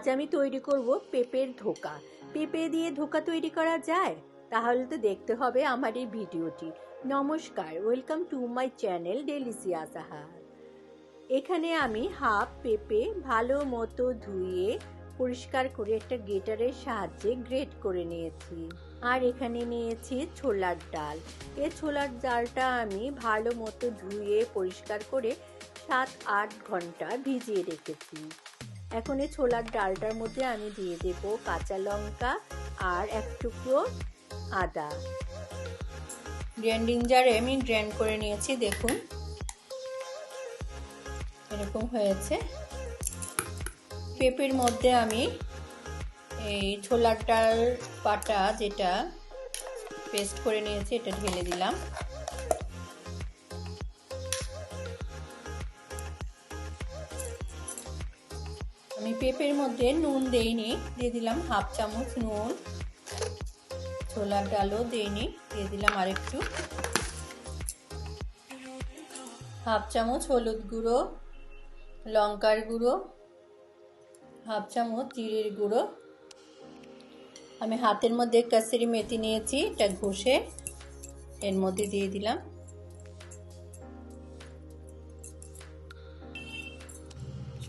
আজ আমি তৈরি করব পেঁপের ধোকা। পেঁপে দিয়ে ধোকা তৈরি করা যায়? তাহলে তো দেখতে হবে আমার এই ভিডিওটি। নমস্কার, welcome to my channel Delicia সাহার এখানে আমি হাফ পেঁপে ভালো মতো ধুয়ে পরিষ্কার করে একটা গেটারের সাহায্যে গ্রেট করে নিয়েছি। আর এখানে নিয়েছি ছোলার ডাল। এই ছোলার ডালটা আমি ভালো মতো ধুয়ে পরিষ্কার করে সাত আট ঘণ্টা ভিজিয়ে রেখেছি। এখন এই ছোলার ডালটার মধ্যে আমি দিয়ে দেব কাঁচা লঙ্কা আর এক টুকরো আদা। গ্র্যান্ডিং জারে আমি গ্র্যান্ড করে নিয়েছি, দেখুন। এরকম হয়েছে। পেঁপের মধ্যে আমি এই ছোলার ডাল পাটা যেটা পেস্ট করে নিয়েছি, এটা ঢেলে দিলাম। আমি পেঁপের মধ্যে নুন দেইনি দিয়ে দিলাম হাফ চামচ নুন। ছোলার ডালও দেইনি দিয়ে দিলাম আরেকটু। হাফ চামচ হলুদ গুঁড়ো, লঙ্কার গুঁড়ো, হাফ চামচ জিরের গুঁড়ো। আমি হাতের মধ্যে কাসেরি মেথি নিয়েছি, এটা ঘষে এর মধ্যে দিয়ে দিলাম।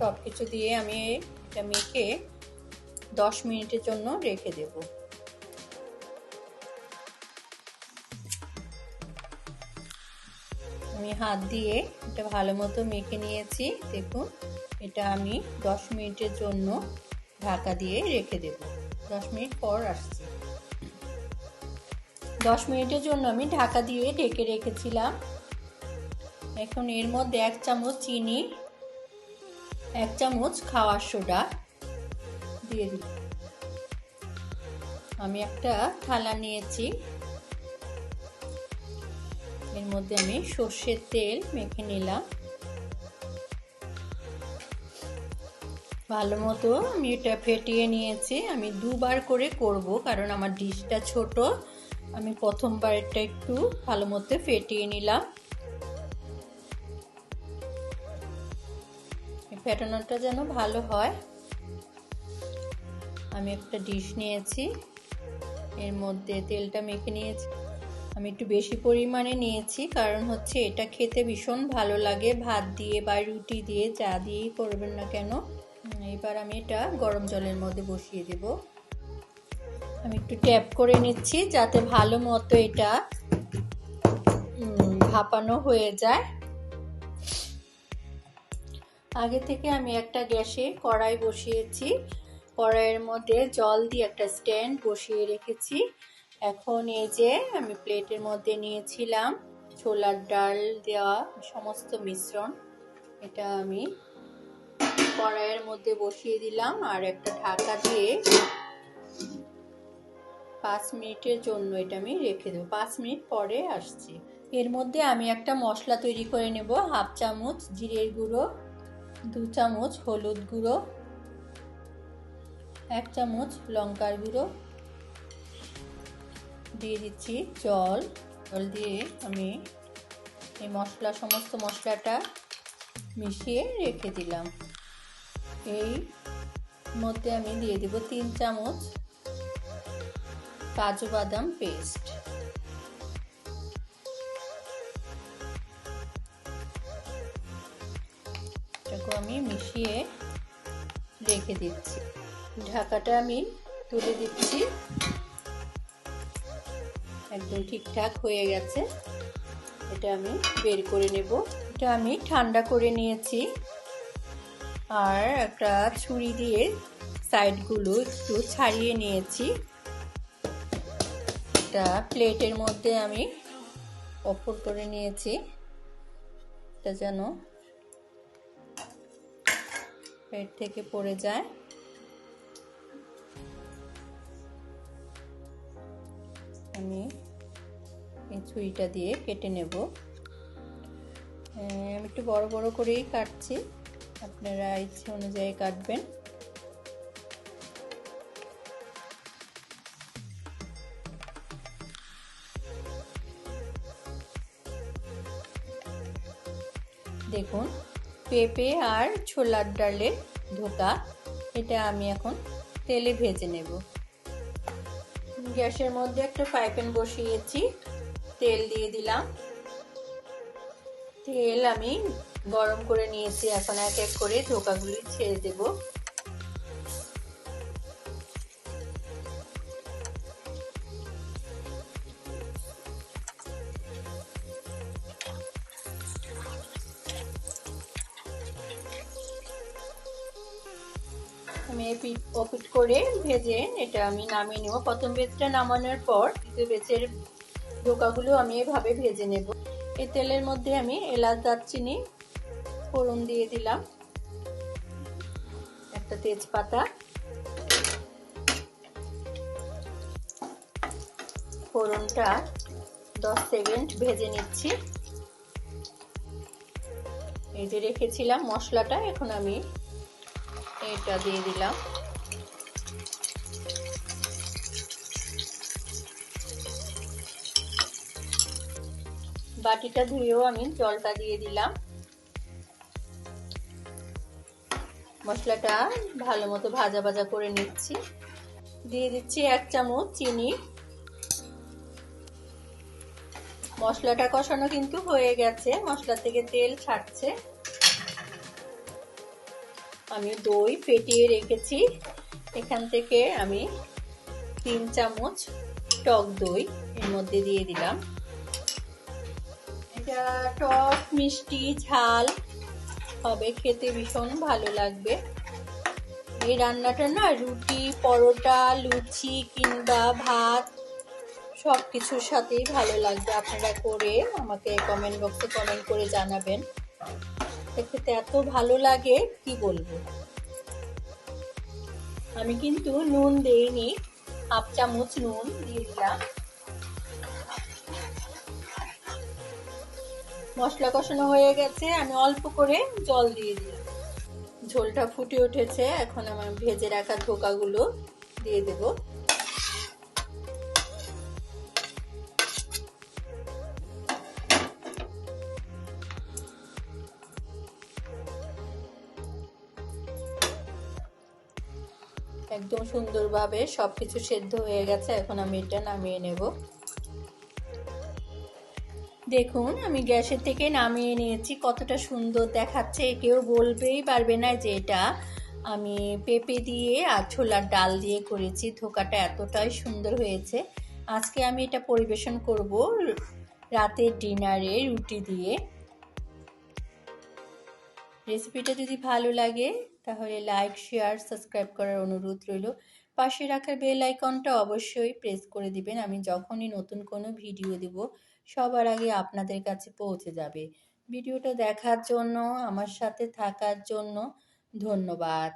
সব কিছু দিয়ে আমি এটা মেখে দশ মিনিটের জন্য রেখে দেব। আমি হাত দিয়ে এটা ভালো মতো মেখে নিয়েছি। দেখুন, এটা আমি দশ মিনিটের জন্য ঢাকা দিয়ে রেখে দেব। দশ মিনিট পর আসছি। দশ মিনিটের জন্য আমি ঢাকা দিয়ে ঢেকে রেখেছিলাম। এখন এর মধ্যে এক চামচ চিনি এক চামচ খাওয়ার সোডা দিয়ে দিই আমি একটা থালা নিয়েছি। এর মধ্যে আমি সর্ষের তেল মেখে নিলাম। ভালো মতো আমি এটা ফেটিয়ে নিয়েছি। আমি দুবার করে করব কারণ আমার ডিশটা ছোট। আমি প্রথমবার এটা একটু ভালো মতো ফেটিয়ে নিলাম। ফেটানোটা যেন ভালো হয়। আমি একটা ডিশ নিয়েছি। এর মধ্যে তেলটা মেখে নিয়েছি। আমি একটু বেশি পরিমাণে নিয়েছি কারণ হচ্ছে এটা খেতে ভীষণ ভালো লাগে। ভাত দিয়ে বা রুটি দিয়ে চা দিয়েই করবেন না কেন। এবার আমি এটা গরম জলের মধ্যে বসিয়ে দেব। আমি একটু ট্যাপ করে নিচ্ছি যাতে ভালো মতো এটা ভাপানো হয়ে যায়। আগে থেকে আমি একটা গ্যাসে কড়াই বসিয়েছি। কড়াইয়ের মধ্যে জল দিয়ে একটা স্ট্যান্ড বসিয়ে রেখেছি। এখন এই যে আমি প্লেটের মধ্যে নিয়েছিলাম ছোলার ডাল দেওয়া সমস্ত মিশ্রণ। এটা আমি কড়াইয়ের মধ্যে বসিয়ে দিলাম আর একটা ঢাকা দিয়ে পাঁচ মিনিটের জন্য এটা আমি রেখে দেবো। পাঁচ মিনিট পরে আসছি। এর মধ্যে আমি একটা মশলা তৈরি করে নেব, হাফ চামচ জিরের গুঁড়ো দু চামচ হলুদ গুঁড়ো, এক চামচ লঙ্কার গুঁড়ো। দিয়ে দিচ্ছি জল। জল দিয়ে আমি এই মশলা, সমস্ত মশলাটা মিশিয়ে রেখে দিলাম। এই মধ্যে আমি দিয়ে দিব তিন চামচ কাজু বাদাম পেস্ট। এটাকে আমি মিশিয়ে রেখে দিচ্ছি। ঢাকাটা আমি তুলে দিচ্ছি। একদম ঠিকঠাক হয়ে গেছে। এটা আমি বের করে নেব। এটা আমি ঠান্ডা করে নিয়েছি। আর একটা ছুরি দিয়ে সাইডগুলো একটু ছাড়িয়ে নিয়েছি। একটা প্লেটের মধ্যে আমি অপর করে নিয়েছি। এটা যেন পেট থেকে পড়ে যায়। আমি এই ছুরিটা দিয়ে কেটে নেব। আমি একটু বড় বড় করেই কাটছি। আপনারা ইচ্ছে অনুযায়ী কাটবেন। দেখুন পেঁপে আর ছোলার ডালের ধোকা, এটা আমি এখন তেলে ভেজে নেব। গ্যাসের মধ্যে একটা ফ্রাই প্যান বসিয়েছি, তেল দিয়ে দিলাম। তেল আমি গরম করে নিয়েছি, এখন এক এক করে ধোকাগুলি ছেড়ে দেব। এপিট ওপিট করে ভেজে এটা আমি নামিয়ে নেব। প্রথম বেচটা নামানোর পর দ্বিতীয় বেচের ধোকাগুলো আমি এভাবে ভেজে নেব। এই তেলের মধ্যে আমি এলাচ, দারচিনি, ফোড়ন দিয়ে দিলাম। একটা তেজপাতা, ফোড়নটা দশ সেকেন্ড ভেজে নিচ্ছি। এই যে রেখেছিলাম মশলাটা, এখন আমি এটা দিয়ে দিলাম। বাটিটা ধুয়েও আমি জলটা দিয়ে দিলাম। মশলাটা ভালো মতো ভাজা ভাজা করে নিচ্ছি। দিয়ে দিচ্ছি এক চামচ চিনি। মশলাটা কষানো কিন্তু হয়ে গেছে। মশলা থেকে তেল ছাড়ছে। আমি দই ফেটিয়ে রেখেছি। এখান থেকে আমি তিন চামচ টক দই এর মধ্যে দিয়ে দিলাম। এটা টক, মিষ্টি, ঝাল, হবে খেতে ভীষণ ভালো লাগবে। এই রান্নাটা না রুটি, পরোটা, লুচি কিংবা ভাত সব কিছুর সাথেই ভালো লাগবে। আপনারা করে আমাকে কমেন্ট বক্সে কমেন্ট করে জানাবেন। খেতে এত ভালো লাগে, কি বলব? আমি কিন্তু নুন দেইনি, হাফ চামচ নুন দিয়ে দিলাম। মশলা কষানো হয়ে গেছে, আমি অল্প করে জল দিয়ে দিলাম। ঝোলটা ফুটে উঠেছে, এখন আমার ভেজে রাখা ধোকাগুলো দিয়ে দেব। একদম সুন্দরভাবে সবকিছু সেদ্ধ হয়ে গেছে। এখন আমি এটা নামিয়ে নেব। দেখুন, আমি গ্যাসের থেকে নামিয়ে নিয়েছি। কতটা সুন্দর দেখাচ্ছে। কেউ বলবেই পারবে না যে এটা আমি পেঁপে দিয়ে আর ছোলার ডাল দিয়ে করেছি। ধোকাটা এতটাই সুন্দর হয়েছে। আজকে আমি এটা পরিবেশন করব রাতের ডিনারে রুটি দিয়ে। রেসিপিটা যদি ভালো লাগে তাহলে লাইক শেয়ার সাবস্ক্রাইব করার অনুরোধ রইল। পাশে রাখার বেল আইকনটা অবশ্যই প্রেস করে দিবেন। আমি যখনই নতুন কোনো ভিডিও দেব, সবার আগে আপনাদের কাছে পৌঁছে যাবে। ভিডিওটা দেখার জন্য, আমার সাথে থাকার জন্য ধন্যবাদ।